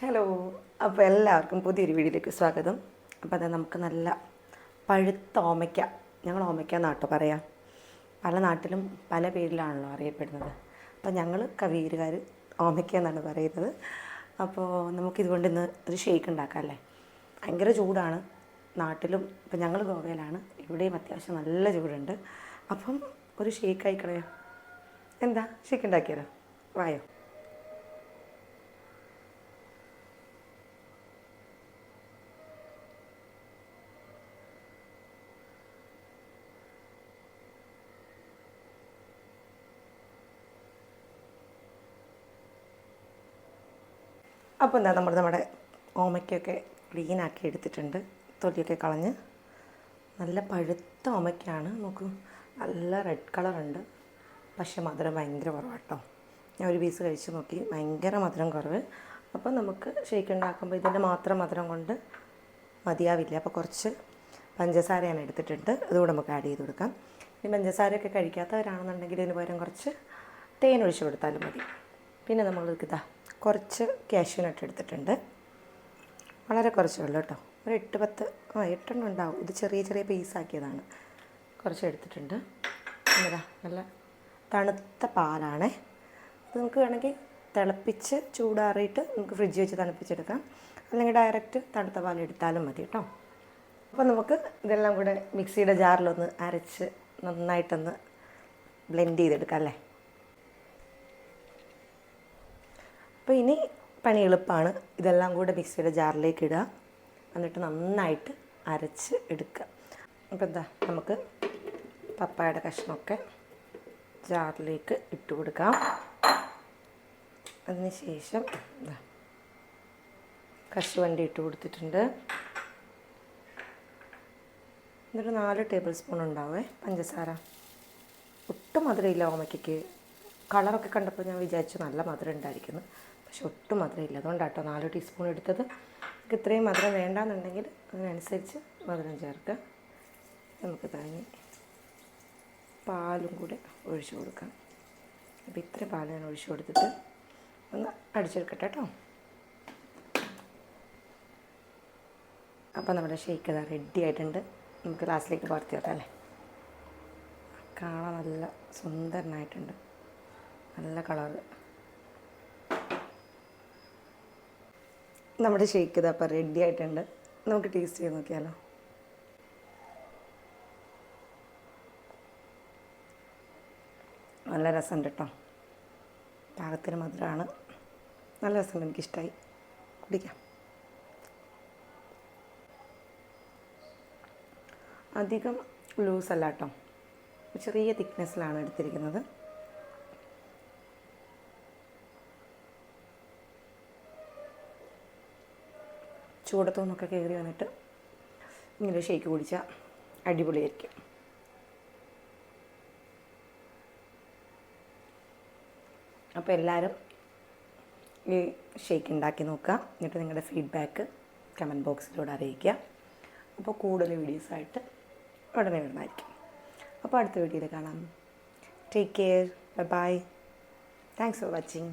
Hello അപ്പോൾ എല്ലാവർക്കും പുതിയൊരു വീഡിയോയിലേക്ക് സ്വാഗതം. അപ്പോൾ അത് നമുക്ക് നല്ല പഴുത്ത ഓമയ്ക്ക. ഞങ്ങൾ ഓമയ്ക്ക നാട്ടോ പറയാം. പല നാട്ടിലും പല പേരിലാണല്ലോ അറിയപ്പെടുന്നത്. അപ്പോൾ ഞങ്ങൾ കവീരുകാർ ഓമയ്ക്ക എന്നാണ് പറയുന്നത്. അപ്പോൾ നമുക്കിതുകൊണ്ട് ഇന്ന് ഒരു ഷേക്ക് ഉണ്ടാക്കാം അല്ലേ? ഭയങ്കര ചൂടാണ്. നാട്ടിലും ഇപ്പം ഞങ്ങൾ ഗോവയിലാണ്. ഇവിടെയും അത്യാവശ്യം നല്ല ചൂടുണ്ട്. അപ്പം ഒരു ഷേക്ക് ആയിക്കളയോ. എന്താ? ഷേക്ക് ഉണ്ടാക്കിയാലോ വായോ. അപ്പോൾ എന്താ നമ്മൾ നമ്മുടെ ഓമയ്ക്കൊക്കെ ക്ലീനാക്കി എടുത്തിട്ടുണ്ട്. തൊലിയൊക്കെ കളഞ്ഞ്. നല്ല പഴുത്ത ഓമയ്ക്കാണ്. നമുക്ക് നല്ല റെഡ് കളറുണ്ട് പക്ഷേ മധുരം ഭയങ്കര കുറവാട്ടോ ഞാൻ ഒരു പീസ് കഴിച്ച് നോക്കി. ഭയങ്കര മധുരം കുറവ്. അപ്പോൾ നമുക്ക് ഷേക്ക് ഉണ്ടാക്കുമ്പോൾ ഇതിന്റെ മാത്രം മധുരം കൊണ്ട് മതിയാവില്ല. അപ്പോൾ കുറച്ച് പഞ്ചസാരയാണ് എടുത്തിട്ടുണ്ട്. അതുകൂടെ നമുക്ക് ആഡ് ചെയ്ത് കൊടുക്കാം. ഈ പഞ്ചസാരയൊക്കെ കഴിക്കാത്തവരാണെന്നുണ്ടെങ്കിൽ ഇതിന് പകരം കുറച്ച് തേൻ ഒഴിച്ച് കൊടുത്താലും മതി. പിന്നെ നമ്മൾ ഇതാ കുറച്ച് ക്യാഷ്യൂ നട്ട് എടുത്തിട്ടുണ്ട്. വളരെ കുറച്ചേ ഉള്ളൂ കേട്ടോ. ഒരു എട്ട് പത്ത് ആ എട്ടെണ്ണം ഉണ്ടാവും. ഇത് ചെറിയ ചെറിയ പീസാക്കിയതാണ് കുറച്ച് എടുത്തിട്ടുണ്ട്. എന്താ നല്ല തണുത്ത പാലാണേ. അത് നമുക്ക് വേണമെങ്കിൽ തിളപ്പിച്ച് ചൂടാറിയിട്ട് നമുക്ക് ഫ്രിഡ്ജ് വെച്ച് തണുപ്പിച്ചെടുക്കാം. അല്ലെങ്കിൽ ഡയറക്റ്റ് തണുത്ത പാൽ എടുത്താലും മതി കേട്ടോ. അപ്പോൾ നമുക്ക് ഇതെല്ലാം കൂടെ മിക്സിയുടെ ജാറിലൊന്ന് അരച്ച് നന്നായിട്ടൊന്ന് ബ്ലെൻഡ് ചെയ്തെടുക്കാം അല്ലേ? അപ്പോൾ ഇനി പണി എളുപ്പമാണ് ഇതെല്ലാം കൂടെ മിക്സിയുടെ ജാറിലേക്ക് ഇടുക. എന്നിട്ട് നന്നായിട്ട് അരച്ച് എടുക്കുക. അപ്പോൾ എന്താ നമുക്ക് പപ്പായയുടെ കഷ്ണമൊക്കെ ജാറിലേക്ക് ഇട്ട് കൊടുക്കാം. അതിന് ശേഷം എന്താ കശുവണ്ടി ഇട്ട് കൊടുത്തിട്ടുണ്ട്. എന്നിട്ട് നാല് ടേബിൾ സ്പൂൺ ഉണ്ടാവേ പഞ്ചസാര. ഒട്ടും മധുരമില്ല ഓമയ്ക്ക് കളറൊക്കെ കണ്ടപ്പോൾ ഞാൻ വിചാരിച്ചു നല്ല മധുരം ഉണ്ടായിരിക്കുന്നു പക്ഷെ ഒട്ടും മധുരമില്ല. അതുകൊണ്ടാട്ടോ നാല് ടീസ്പൂൺ എടുത്തത്. നമുക്ക് ഇത്രയും മധുരം വേണ്ടാന്നുണ്ടെങ്കിൽ അതിനനുസരിച്ച് മധുരം ചേർക്കുക. നമുക്ക് തന്നെ പാലും കൂടെ ഒഴിച്ചു കൊടുക്കാം. അപ്പോൾ ഇത്ര പാൽ ഞാൻ ഒഴിച്ചു കൊടുത്തിട്ട് ഒന്ന് അടിച്ചെടുക്കട്ടെ കേട്ടോ. അപ്പോൾ നമ്മുടെ ഷേക്ക് ഇതാ റെഡി ആയിട്ടുണ്ട്. നമുക്ക് ഗ്ലാസ്സിലേക്ക് പകർത്തി വെക്കാം അല്ലേ? കാണാൻ നല്ല സുന്ദരനായിട്ടുണ്ട്. നല്ല കളറ് നമ്മുടെ ഷേക്ക് ഇതാ അപ്പം റെഡി ആയിട്ടുണ്ട്. നമുക്ക് ടേസ്റ്റ് ചെയ്ത് നോക്കിയാലോ. നല്ല രസമുണ്ട് കേട്ടോ. പാകത്തിന് മധുരമാണ് നല്ല രസമുണ്ട് എനിക്കിഷ്ടമായി കുടിക്കാം. അധികം ലൂസ് അല്ല കേട്ടോ. ചെറിയ തിക്നെസ്സിലാണ് എടുത്തിരിക്കുന്നത്. ചൂടത്തു നിന്നൊക്കെ കയറി വന്നിട്ട് ഇങ്ങനെ ഷേക്ക് കുടിച്ചാൽ അടിപൊളിയായിരിക്കും. അപ്പോൾ എല്ലാവരും ഈ ഷേക്ക് ഉണ്ടാക്കി നോക്കുക. എന്നിട്ട് നിങ്ങളുടെ ഫീഡ്ബാക്ക് കമന്റ് ബോക്സിലൂടെ അറിയിക്കുക. അപ്പോൾ കൂടുതൽ വീഡിയോസായിട്ട് ഉടനെ വരുന്നതായിരിക്കും. അപ്പോൾ അടുത്ത വീഡിയോയിൽ കാണാം. Take care bye bye thanks for watching